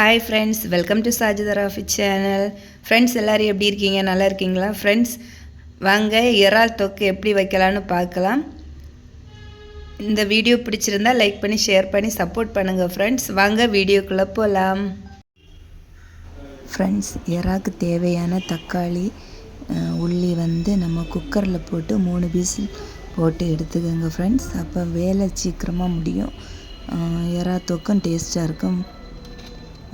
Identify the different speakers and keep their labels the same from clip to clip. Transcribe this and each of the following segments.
Speaker 1: hi friends welcome to Sajitha Rafi channel friends எல்லோரும் எப்படி இருக்கீங்க நல்லா இருக்கீங்களா ஃப்ரெண்ட்ஸ் வாங்க இறால் தொக்கு எப்படி வைக்கலான்னு பார்க்கலாம் இந்த வீடியோ பிடிச்சிருந்தா லைக் பண்ணி ஷேர் பண்ணி சப்போர்ட் பண்ணுங்கள் ஃப்ரெண்ட்ஸ் வாங்க வீடியோக்குள்ளே போகலாம் ஃப்ரெண்ட்ஸ் இறாக்கு தேவையான தக்காளி உள்ளி வந்து நம்ம குக்கரில் போட்டு மூணு பீஸ் போட்டு எடுத்துக்கோங்க ஃப்ரெண்ட்ஸ் அப்போ வேலை சீக்கிரமாக முடியும் எறா தொக்கும் டேஸ்ட்டாக இருக்கும்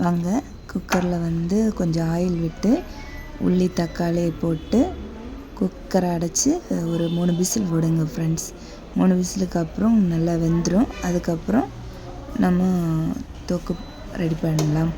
Speaker 1: வாங்க குக்கரில் வந்து கொஞ்சம் ஆயில் விட்டு உள்ளி தக்காளி போட்டு குக்கரை அடைச்சி ஒரு மூணு விசில் விடுங்க ஃப்ரெண்ட்ஸ் மூணு விசிலுக்கு அப்புறம் நல்லா வெந்துடும் அதுக்கப்புறம் நம்ம தொக்கு ரெடி பண்ணலாம்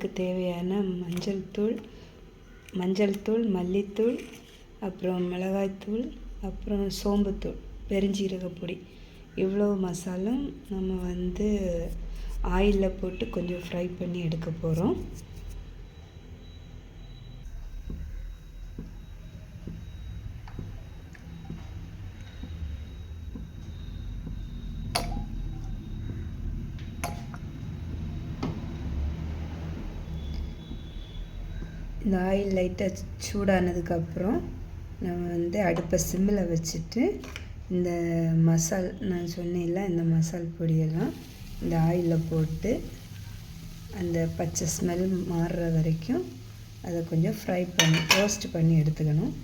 Speaker 1: உணவுக்கு தேவையான மஞ்சள் தூள் மஞ்சள் தூள் மல்லித்தூள் அப்புறம் மிளகாய்த்தூள் அப்புறம் சோம்புத்தூள் பெருஞ்சீரக பொடி இவ்வளோ மசாலும் நம்ம வந்து ஆயிலில் போட்டு கொஞ்சம் ஃப்ரை பண்ணி எடுக்க போகிறோம் இந்த ஆயில் லைட்டாக சூடானதுக்கப்புறம் நம்ம வந்து அடுப்பை சிம்மில் வச்சுட்டு இந்த மசால் நான் சொன்னேன்ல இந்த மசால் பொடியெல்லாம் இந்த ஆயிலில் போட்டு அந்த பச்சை ஸ்மெல் மாறுற வரைக்கும் அதை கொஞ்சம் ஃப்ரை பண்ணி ரோஸ்ட் பண்ணி எடுத்துக்கணும்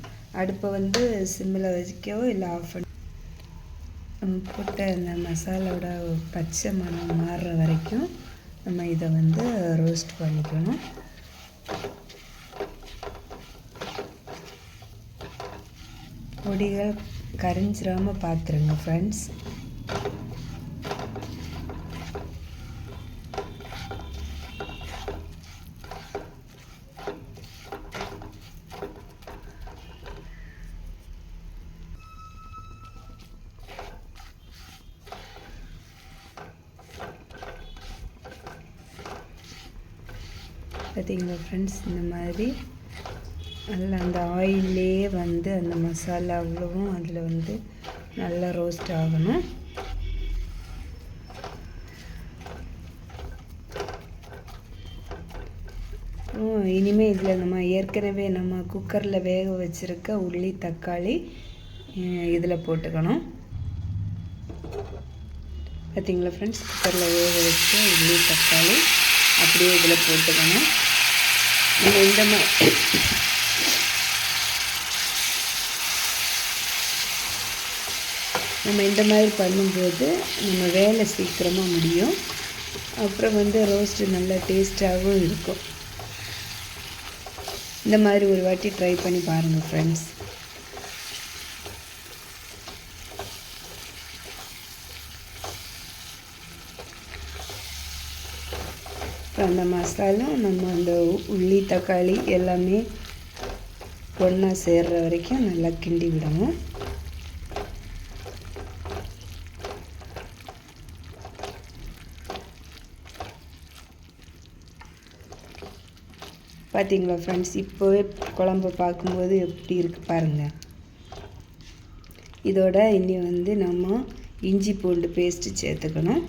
Speaker 1: அடுப்பை வந்து சிம்மில் வச்சிக்கவோ இல்லை ஆஃப் பண்ண போட்ட அந்த மசாலோட பச்சை மனம் மாறுற வரைக்கும் நம்ம இதை வந்து ரோஸ்ட் பண்ணிக்கணும் பொடிகள் கரிஞ்சிடாமல் பார்த்துருங்க ஃப்ரெண்ட்ஸ் பார்த்தீங்களா ஃப்ரெண்ட்ஸ் இந்த மாதிரி அதில் அந்த ஆயிலே வந்து அந்த மசாலா அவ்வளவும் அதில் வந்து நல்லா ரோஸ்ட் ஆகணும் இனிமேல் இதில் நம்ம ஏற்கனவே நம்ம குக்கரில் வேக வச்சுருக்க உள்ளி தக்காளி இதில் போட்டுக்கணும் பார்த்திங்களா ஃப்ரெண்ட்ஸ் குக்கரில் வேக வச்சு உள்ளி தக்காளி அப்படியே இதில் போட்டுக்கணும் நம்ம இந்த மாதிரி நம்ம இந்த மாதிரி பண்ணும்போது நம்ம வேலை சீக்கிரமாக முடியும் அப்புறம் வந்து ரோஸ்ட்டு நல்லா டேஸ்ட்டாகவும் இருக்கும் இந்த மாதிரி ஒரு வாட்டி ட்ரை பண்ணி பாருங்கள் ஃப்ரெண்ட்ஸ் இப்போ அந்த மசாலா நம்ம அந்த உள்ளி தக்காளி எல்லாமே ஒன்றா சேர்கிற வரைக்கும் நல்லா கிண்டி விடணும் பார்த்தீங்களா ஃப்ரெண்ட்ஸ் இப்போவே குழம்பு பார்க்கும்போது எப்படி இருக்குது பாருங்கள் இதோட இனி வந்து நம்ம இஞ்சி பூண்டு பேஸ்ட்டு சேர்த்துக்கணும்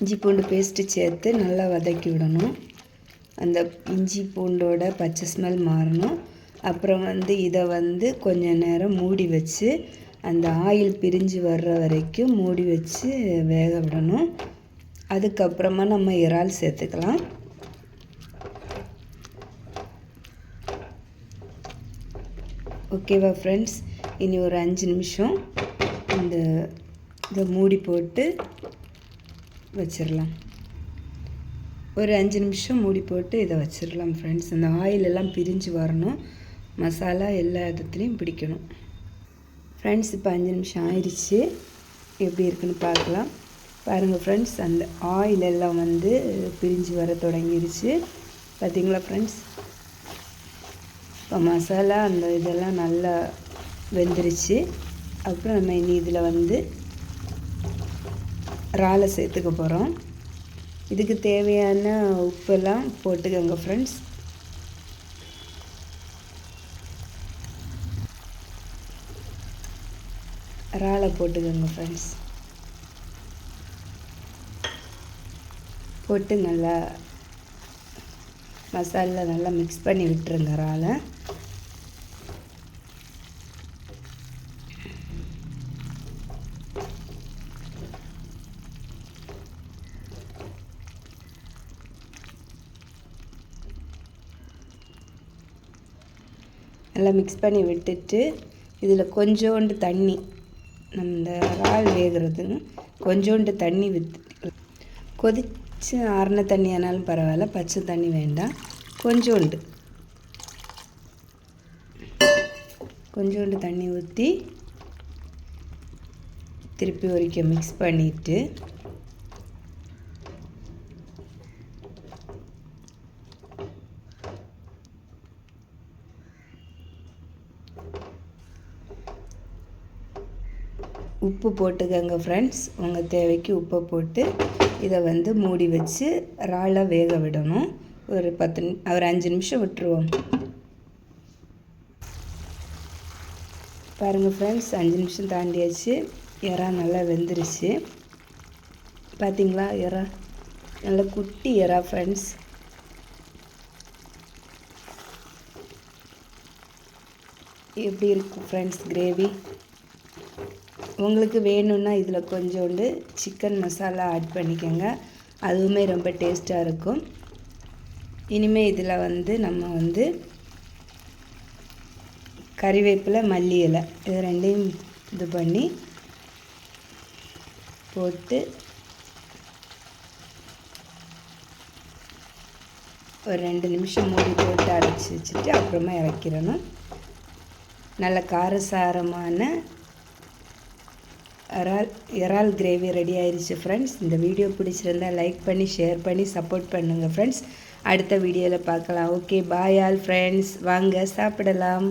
Speaker 1: இஞ்சி பூண்டு பேஸ்ட்டு சேர்த்து நல்லா வதக்கி விடணும் அந்த இஞ்சி பூண்டோட பச்சை ஸ்மெல் மாறணும் அப்புறம் வந்து இதை வந்து கொஞ்ச நேரம் மூடி வச்சு அந்த ஆயில் பிரிஞ்சு வர்ற வரைக்கும் மூடி வச்சு வேக விடணும் அதுக்கப்புறமா நம்ம இறால் சேர்த்துக்கலாம் ஓகேவா ஃப்ரெண்ட்ஸ் இனி ஒரு அஞ்சு நிமிஷம் இந்த இதை மூடி போட்டு வச்சிடலாம் ஒரு அஞ்சு நிமிஷம் மூடி போட்டு இதை வச்சிடலாம் ஃப்ரெண்ட்ஸ் அந்த ஆயில் எல்லாம் பிரிஞ்சு வரணும் மசாலா எல்லா இடத்துலையும் பிடிக்கணும் ஃப்ரெண்ட்ஸ் இப்போ அஞ்சு நிமிஷம் ஆயிடுச்சு எப்படி இருக்குன்னு பார்க்கலாம் பாருங்கள் ஃப்ரெண்ட்ஸ் அந்த ஆயில் எல்லாம் வந்து பிரிஞ்சு வர தொடங்கிருச்சு பார்த்திங்களா ஃப்ரெண்ட்ஸ் இப்போ மசாலா அந்த இதெல்லாம் நல்லா வெந்துருச்சு அப்புறம் நம்ம இனி இதில் வந்து இறாலை சேர்த்துக்க போகிறோம் இதுக்கு தேவையான உப்பெல்லாம் போட்டுக்கோங்க ஃப்ரெண்ட்ஸ் இறாலை போட்டுக்கோங்க ஃப்ரெண்ட்ஸ் போட்டு நல்லா மசாலில் நல்லா மிக்ஸ் பண்ணி விட்டுருங்க இறாலை நல்லா மிக்ஸ் பண்ணி விட்டுட்டு இதில் கொஞ்சோண்டு தண்ணி அந்த இந்த இறால் வேகிறதுக்கு கொஞ்சோண்டு தண்ணி விற்று கொதித்து ஆறின தண்ணி ஆனாலும் பரவாயில்ல பச்சை தண்ணி வேண்டாம் கொஞ்சோண்டு கொஞ்சோண்டு தண்ணி ஊற்றி திருப்பி ஒரிக்க மிக்ஸ் பண்ணிவிட்டு உப்பு போட்டுக்கங்க ஃப்ரெண்ட்ஸ் உங்கள் தேவைக்கு உப்பை போட்டு இதை வந்து மூடி வச்சு ராலாக வேக விடணும் ஒரு பத்து ஒரு அஞ்சு நிமிஷம் விட்டுருவோம் பாருங்கள் ஃப்ரெண்ட்ஸ் அஞ்சு நிமிஷம் தாண்டியாச்சு இறா நல்லா வெந்துருச்சு பார்த்தீங்களா இறா நல்லா குட்டி இறா ஃப்ரெண்ட்ஸ் எப்படி இருக்கும் ஃப்ரெண்ட்ஸ் கிரேவி உங்களுக்கு வேணும்னா இதில் கொஞ்சோண்டு சிக்கன் மசாலா ஆட் பண்ணிக்கோங்க அதுவுமே ரொம்ப டேஸ்ட்டாக இருக்கும் இனிமேல் இதில் வந்து நம்ம வந்து கறிவேப்பிலை மல்லி இலை இது ரெண்டையும் இது பண்ணி போட்டு ஒரு ரெண்டு நிமிஷம் மூடி போட்டு அடைச்சி வச்சுட்டு அப்புறமா இறக்கிடணும் நல்ல காரசாரமான இறால் இறால் கிரேவி ரெடி ஆயிடுச்சு ஃப்ரெண்ட்ஸ் இந்த வீடியோ பிடிச்சிருந்தா லைக் பண்ணி ஷேர் பண்ணி சப்போர்ட் பண்ணுங்கள் ஃப்ரெண்ட்ஸ் அடுத்த வீடியோவில் பார்க்கலாம் ஓகே பாய் ஆல் ஃப்ரெண்ட்ஸ் வாங்க சாப்பிடலாம்